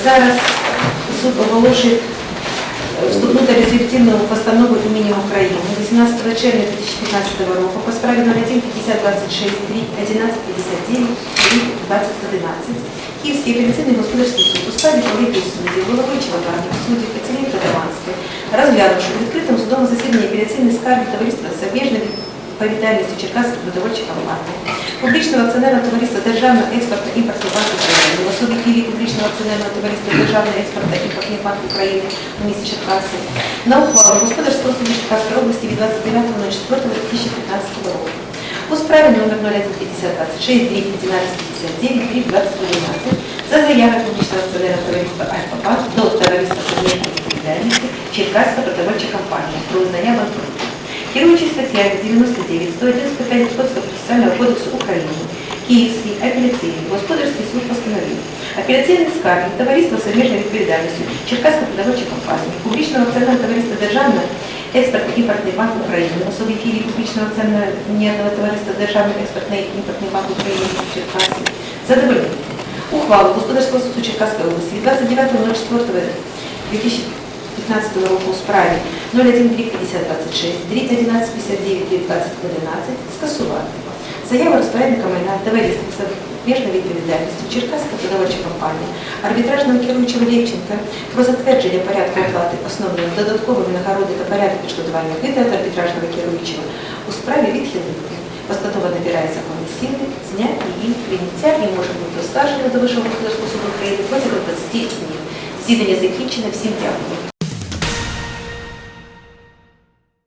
Зараз суд оголошує е, вступну та резолютивну постанову імені України. 18 червня 2015 року по справі 01 5026 1159 2011 Київський апеляційний господарський суд у складі колегії суддів, голови Чоловіків, суддів Катерини Федоранської, розглянувши в відкритому судовому засіданні апеляційної скарги товариства з обмеженою відповідальністю Черкаської продовольчої компанії, публічного акціонерного товариства Державного експортно-імпортний банк України, в особі Києві публічного акціонерного товариства Державний експортно-імпортний банк України у місті Черкаси, на ухвалу господарського суду Черкаської області від 29.04.2015 року. У справі номер 015026 1159 2011 за заявою публічного акціонерного товариства Альфа-Банк до товариства з обмеженою відповідальністю Черкаська продовольча компанія про визнання банкруту. Керуючи статтями 99, 111 питань Господарського процесуального кодексу України, Київський апеляційний господарський суд постановив апеляційні скарги товариства з обмеженою відповідальністю Черкаська продовольча компанія, публічного акціонерного товариства Державне експортно-імпортний банк України, особі філії публічного акціонерного товариства Державний експортний імпортний банк України Черкаси, задовольнити. Ухвалу Господарського суду Черкаської області від 29.04.2015 2015 року у справі 01-5026, 1159 2011 скасувати. Заява розпорядника майна товариства з обмеженою відповідальністю Черкаська продавача компанія арбітражного керуючого Лєвченка про затвердження порядку оплати основної додаткової нагороди та порядку відшкодування вида арбітражного керуючого у справі відхилити. Постанова набирає законні сили, з дня її прийняття і може бути оскаржена до Вищого господарського суду України протягом 20 днів. Засідання закінчено. Всім дякую.